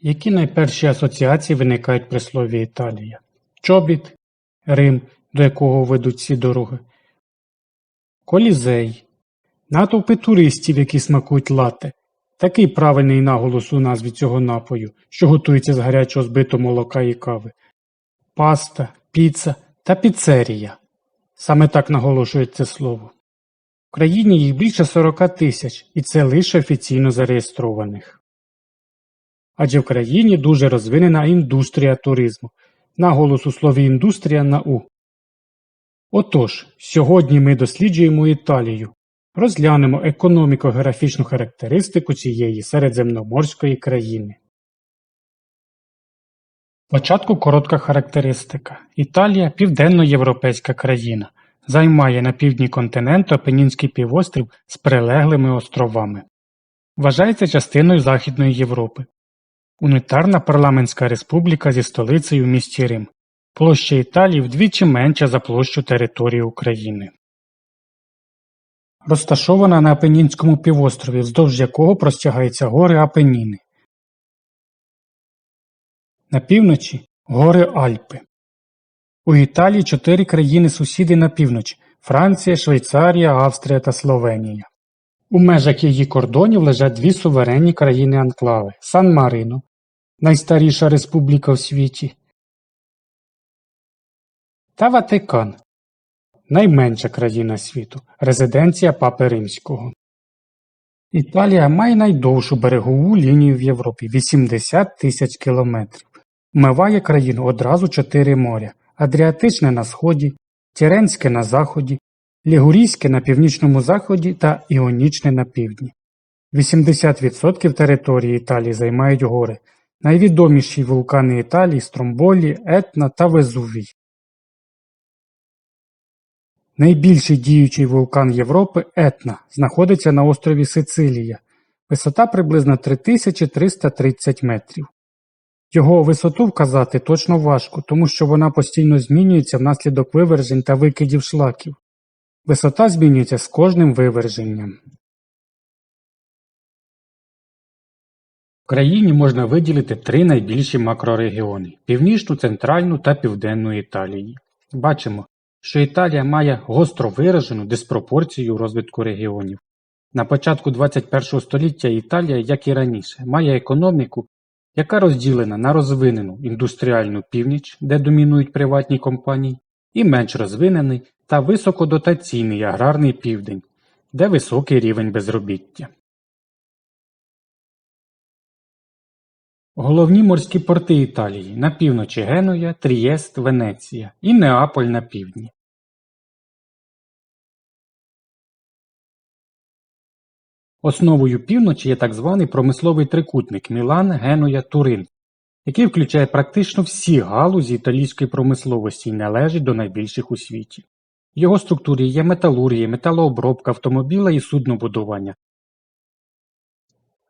Які найперші асоціації виникають при слові Італія? Чобіт, Рим, до якого ведуть ці дороги, Колізей, натовпи туристів, які смакують лате. Такий правильний наголос у назві цього напою, що готується з гарячого збитого молока і кави. Паста, піца та піцерія. Саме так наголошують це слово. В країні їх більше 40 тисяч, і це лише офіційно зареєстрованих. Адже в країні дуже розвинена індустрія туризму. Наголос у слові індустрія на У. Отож, сьогодні ми досліджуємо Італію. Розглянемо економіко-географічну характеристику цієї середземноморської країни. Спочатку коротка характеристика. Італія – південноєвропейська країна. Займає на півдні континенту Апенінський півострів з прилеглими островами. Вважається частиною Західної Європи. Унітарна парламентська республіка зі столицею в місті Рим. Площа Італії вдвічі менша за площу території України. Розташована на Апенінському півострові, вздовж якого простягаються гори Апеніни. На півночі – гори Альпи. У Італії чотири країни-сусіди на північ – Франція, Швейцарія, Австрія та Словенія. У межах її кордонів лежать дві суверенні країни-анклави – Сан-Марино – найстаріша республіка в світі, та Ватикан – найменша країна світу, резиденція Папи Римського. Італія має найдовшу берегову лінію в Європі – 80 тисяч кілометрів. Вмиває країну одразу чотири моря – Адріатичне на сході, Тіренське на заході, Лігурійське на північному заході та Іонічне на півдні. 80% території Італії займають гори. Найвідоміші вулкани Італії – Стромболі, Етна та Везувій. Найбільший діючий вулкан Європи – Етна, знаходиться на острові Сицилія. Висота приблизно 3330 метрів. Його висоту вказати точно важко, тому що вона постійно змінюється внаслідок вивержень та викидів шлаків. Висота змінюється з кожним виверженням. В країні можна виділити три найбільші макрорегіони – північну, центральну та південну Італії. Бачимо, що Італія має гостро виражену диспропорцію розвитку регіонів. На початку 21 століття Італія, як і раніше, має економіку, яка розділена на розвинену індустріальну північ, де домінують приватні компанії, і менш розвинений та високодотаційний аграрний південь, де високий рівень безробіття. Головні морські порти Італії на півночі Генуя, Трієст, Венеція і Неаполь на півдні. Основою півночі є так званий промисловий трикутник Мілан, Генуя, Турин, який включає практично всі галузі італійської промисловості і належить до найбільших у світі. В його структурі є металургія, металообробка, автомобіля і суднобудування.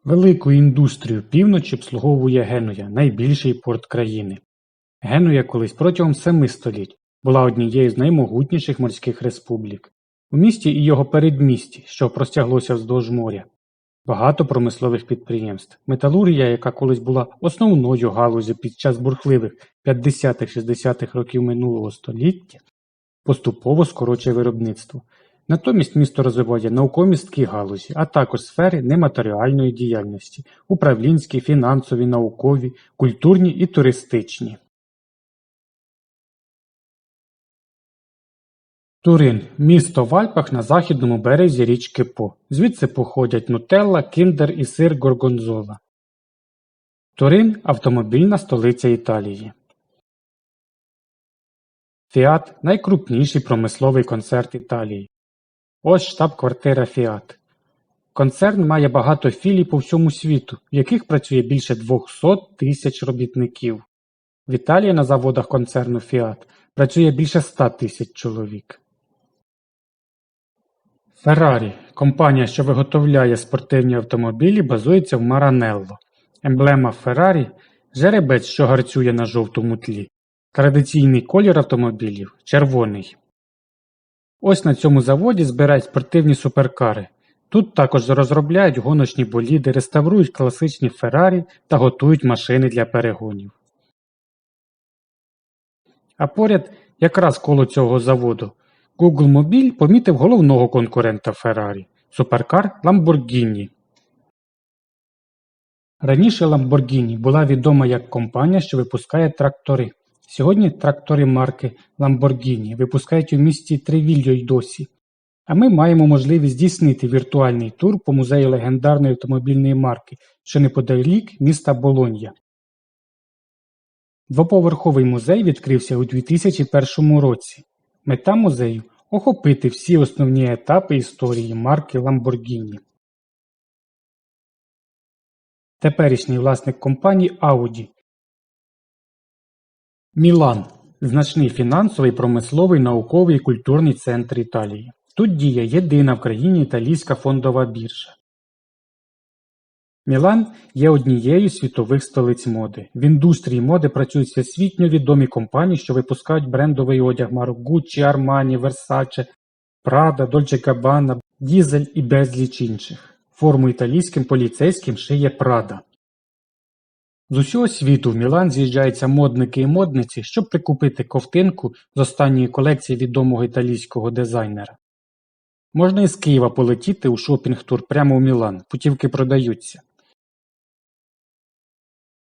Велику індустрію півночі обслуговує Генуя, найбільший порт країни. Генуя колись протягом семи століть була однією з наймогутніших морських республік. У місті і його передмісті, що простяглося вздовж моря, багато промислових підприємств. Металургія, яка колись була основною галузю під час бурхливих 50-60-х років минулого століття, поступово скорочує виробництво. Натомість місто розвиває науковісткі галузі, а також сфери нематеріальної діяльності – управлінські, фінансові, наукові, культурні і туристичні. Турин – місто в Альпах на західному березі річки По. Звідси походять нутелла, кіндер і сир горгонзола. Турин – автомобільна столиця Італії. Фіат – найкрупніший промисловий концерн Італії. Ось штаб-квартира Фіат. Концерн має багато філій по всьому світу, в яких працює більше 200 тисяч робітників. В Італії на заводах концерну Фіат працює більше 100 тисяч чоловік. Феррарі – компанія, що виготовляє спортивні автомобілі, базується в Маранелло. Емблема Феррарі – жеребець, що гарцює на жовтому тлі. Традиційний колір автомобілів – червоний. Ось на цьому заводі збирають спортивні суперкари. Тут також розробляють гоночні боліди, реставрують класичні Феррарі та готують машини для перегонів. А поряд, якраз коло цього заводу, Google Мобіль помітив головного конкурента Ferrari – суперкар Lamborghini. Раніше Lamborghini була відома як компанія, що випускає трактори. Сьогодні трактори марки Lamborghini випускають у місті Тревільо й досі. А ми маємо можливість здійснити віртуальний тур по музею легендарної автомобільної марки, що неподалік міста Болонья. Двоповерховий музей відкрився у 2001 році. Мета музею – охопити всі основні етапи історії марки Lamborghini. Теперішній власник компанії Audi. Мілан – значний фінансовий, промисловий, науковий і культурний центр Італії. Тут діє єдина в країні італійська фондова біржа. Мілан є однією з світових столиць моди. В індустрії моди працюють всесвітньо відомі компанії, що випускають брендовий одяг марок Gucci, Armani, Versace, Prada, Dolce Gabbana, Diesel і безліч інших. Форму італійським поліцейським шиє Prada. З усього світу в Мілан з'їжджаються модники і модниці, щоб прикупити ковтинку з останньої колекції відомого італійського дизайнера. Можна із Києва полетіти у шопінг-тур прямо у Мілан, путівки продаються.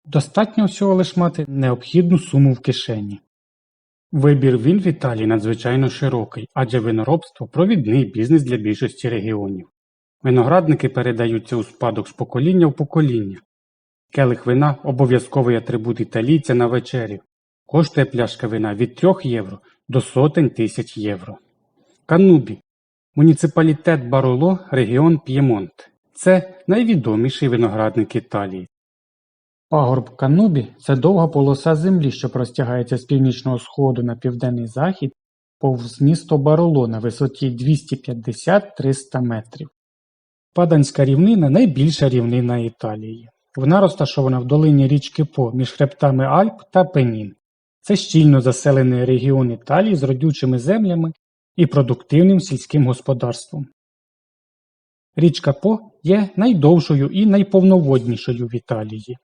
Достатньо всього лиш мати необхідну суму в кишені. Вибір він в Італії надзвичайно широкий, адже виноробство – провідний бізнес для більшості регіонів. Виноградники передаються у спадок з покоління в покоління. Келих вина – обов'язковий атрибут італійця на вечерю. Коштує пляшка вина від 3 євро до сотень тисяч євро. Канубі – муніципалітет Бароло, регіон П'ємонт. Це найвідоміший виноградник Італії. Пагорб Канубі – це довга полоса землі, що простягається з північного сходу на південний захід повз місто Бароло на висоті 250-300 метрів. Паданська рівнина – найбільша рівнина Італії. Вона розташована в долині річки По між хребтами Альп та Пенін. Це щільно заселений регіон Італії з родючими землями і продуктивним сільським господарством. Річка По є найдовшою і найповноводнішою в Італії.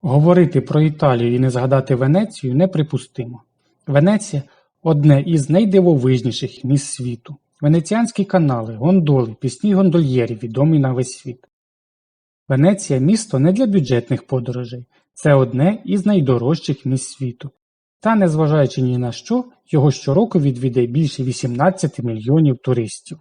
Говорити про Італію і не згадати Венецію неприпустимо. Венеція – одне із найдивовижніших міст світу. Венеціанські канали, гондоли, пісні гондольєрів відомі на весь світ. Венеція – місто не для бюджетних подорожей. Це одне із найдорожчих місць світу. Та, незважаючи ні на що, його щороку відвідає більше 18 мільйонів туристів.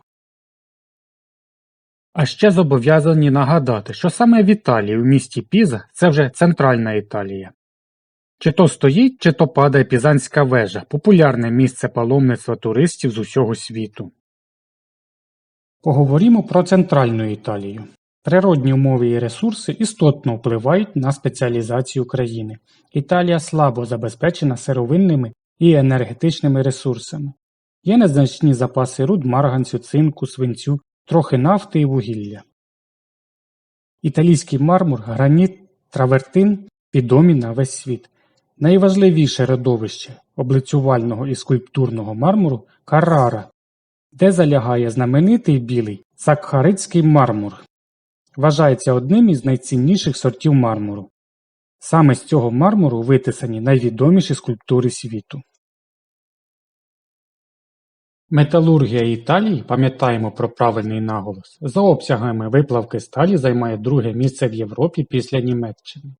А ще зобов'язані нагадати, що саме в Італії, в місті Піза, це вже центральна Італія. Чи то стоїть, чи то падає Пізанська вежа – популярне місце паломництва туристів з усього світу. Поговоримо про центральну Італію. Природні умови і ресурси істотно впливають на спеціалізацію країни. Італія слабо забезпечена сировинними і енергетичними ресурсами. Є незначні запаси руд марганцю, цинку, свинцю, трохи нафти і вугілля. Італійський мармур, граніт, травертин відомі на весь світ. Найважливіше родовище облицювального і скульптурного мармуру – Каррара, де залягає знаменитий білий сакхаритський мармур. Вважається одним із найцінніших сортів мармуру. Саме з цього мармуру витисані найвідоміші скульптури світу. Металургія Італії, пам'ятаємо про правильний наголос, за обсягами виплавки сталі займає друге місце в Європі після Німеччини.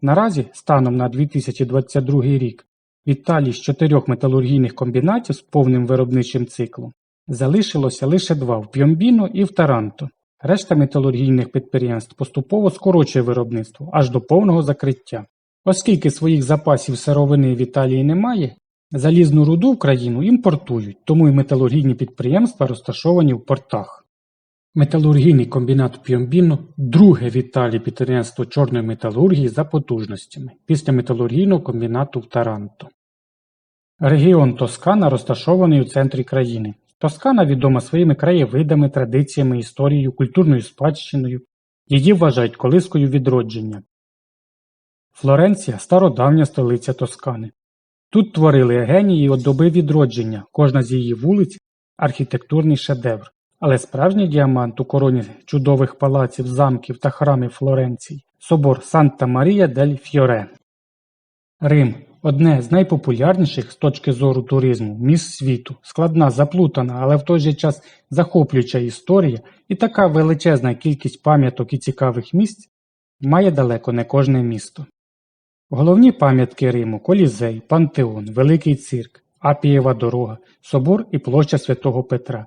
Наразі, станом на 2022 рік, в Італії з чотирьох металургійних комбінатів з повним виробничим циклом залишилося лише два в П'йомбіно і в Таранто. Решта металургійних підприємств поступово скорочує виробництво аж до повного закриття. Оскільки своїх запасів сировини в Італії немає, залізну руду в країну імпортують, тому і металургійні підприємства розташовані в портах. Металургійний комбінат П'йомбіно – друге в Італії підприємство чорної металургії за потужностями, після металургійного комбінату в Таранто. Регіон Тоскана розташований у центрі країни. Тоскана відома своїми краєвидами, традиціями, історією, культурною спадщиною. Її вважають колискою відродження. Флоренція – стародавня столиця Тоскани. Тут творили генії від доби відродження, кожна з її вулиць – архітектурний шедевр. Але справжній діамант у короні чудових палаців, замків та храмів Флоренції – собор Санта Марія дель Фьоре. Рим – одне з найпопулярніших з точки зору туризму міст світу, складна, заплутана, але в той же час захоплююча історія і така величезна кількість пам'яток і цікавих місць має далеко не кожне місто. Головні пам'ятки Риму – Колізей, Пантеон, Великий цирк, Апієва дорога, собор і площа Святого Петра.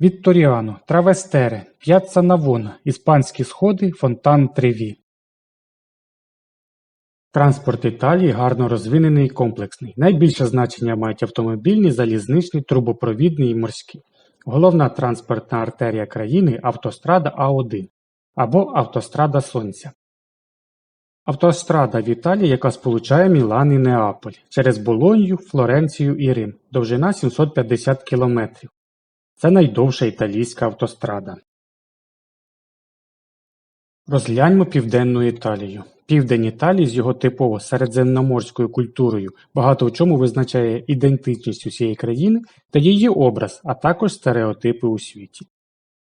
Вітторіано, Травестере, П'яцца Навона, Іспанські сходи, фонтан Треві. Транспорт Італії гарно розвинений і комплексний. Найбільше значення мають автомобільні, залізничні, трубопровідні і морські. Головна транспортна артерія країни – автострада А1 або автострада Сонця. Автострада в Італії, яка сполучає Мілан і Неаполь через Болонью, Флоренцію і Рим. Довжина 750 кілометрів. Це найдовша італійська автострада. Розгляньмо Південну Італію. Південь Італії з його типово середземноморською культурою багато в чому визначає ідентичність усієї країни та її образ, а також стереотипи у світі.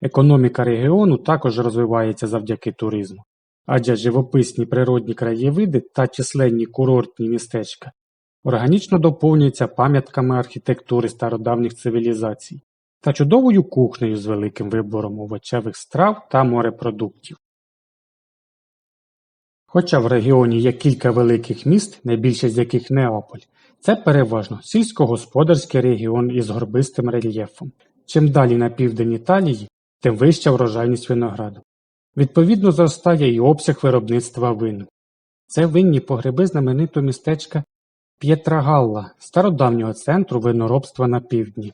Економіка регіону також розвивається завдяки туризму, адже живописні природні краєвиди та численні курортні містечка органічно доповнюються пам'ятками архітектури стародавніх цивілізацій та чудовою кухнею з великим вибором овочевих страв та морепродуктів. Хоча в регіоні є кілька великих міст, найбільше з яких Неаполь, це переважно сільськогосподарський регіон із горбистим рельєфом. Чим далі на південь Італії, тим вища врожайність винограду. Відповідно зростає і обсяг виробництва вину. Це винні погреби знаменитого містечка П'єтрагалла, стародавнього центру виноробства на півдні.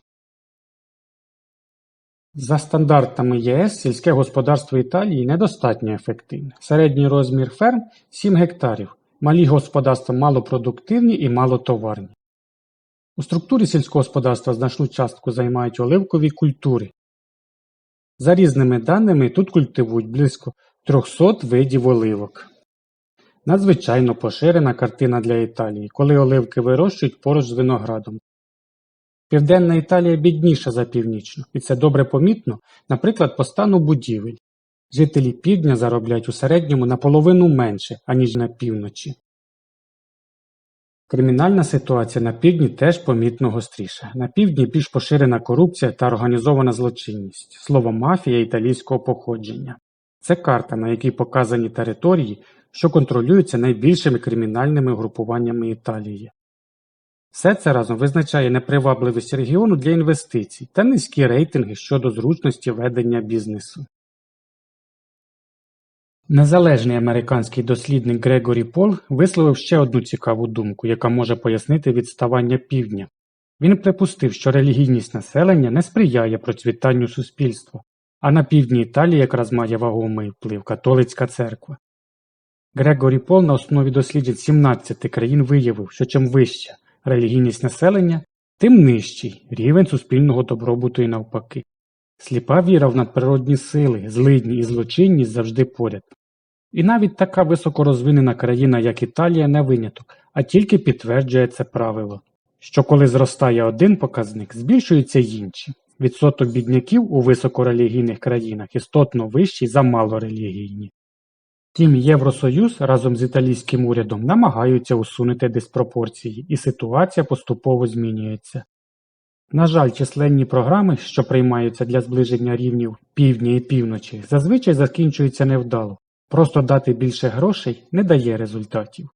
За стандартами ЄС сільське господарство Італії недостатньо ефективне. Середній розмір ферм – 7 гектарів, малі господарства малопродуктивні і малотоварні. У структурі сільського господарства значну частку займають оливкові культури. За різними даними тут культивують близько 300 видів оливок. Надзвичайно поширена картина для Італії, коли оливки вирощують поруч з виноградом. Південна Італія бідніша за північну, і це добре помітно, наприклад, по стану будівель. Жителі півдня заробляють у середньому наполовину менше, аніж на півночі. Кримінальна ситуація на півдні теж помітно гостріша. На півдні більш поширена корупція та організована злочинність, слово мафія італійського походження. Це карта, на якій показані території, що контролюються найбільшими кримінальними групуваннями Італії. Все це разом визначає непривабливість регіону для інвестицій та низькі рейтинги щодо зручності ведення бізнесу. Незалежний американський дослідник Грегорі Пол висловив ще одну цікаву думку, яка може пояснити відставання півдня. Він припустив, що релігійність населення не сприяє процвітанню суспільства, а на півдні Італії якраз має вагомий вплив католицька церква. Грегорі Пол на основі досліджень 17 країн виявив, що чим вища релігійність населення, тим нижчий рівень суспільного добробуту і навпаки. Сліпа віра в надприродні сили, злидні і злочинність завжди поряд. І навіть така високорозвинена країна, як Італія, не виняток, а тільки підтверджує це правило, що коли зростає один показник, збільшуються й інші. Відсоток бідняків у високорелігійних країнах істотно вищий за малорелігійні. Втім, Євросоюз разом з італійським урядом намагаються усунути диспропорції, і ситуація поступово змінюється. На жаль, численні програми, що приймаються для зближення рівнів півдня і півночі, зазвичай закінчуються невдало. Просто дати більше грошей не дає результатів.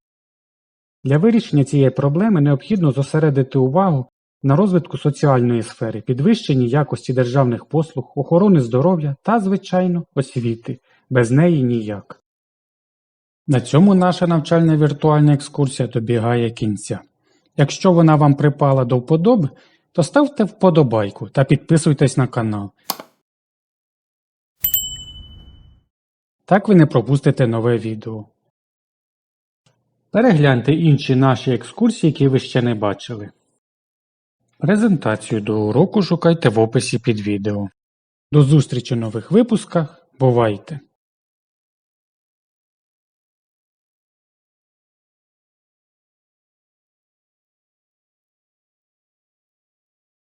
Для вирішення цієї проблеми необхідно зосередити увагу на розвитку соціальної сфери, підвищенні якості державних послуг, охорони здоров'я та, звичайно, освіти. Без неї ніяк. На цьому наша навчальна віртуальна екскурсія добігає кінця. Якщо вона вам припала до вподоби, то ставте вподобайку та підписуйтесь на канал. Так ви не пропустите нове відео. Перегляньте інші наші екскурсії, які ви ще не бачили. Презентацію до уроку шукайте в описі під відео. До зустрічі в нових випусках. Бувайте!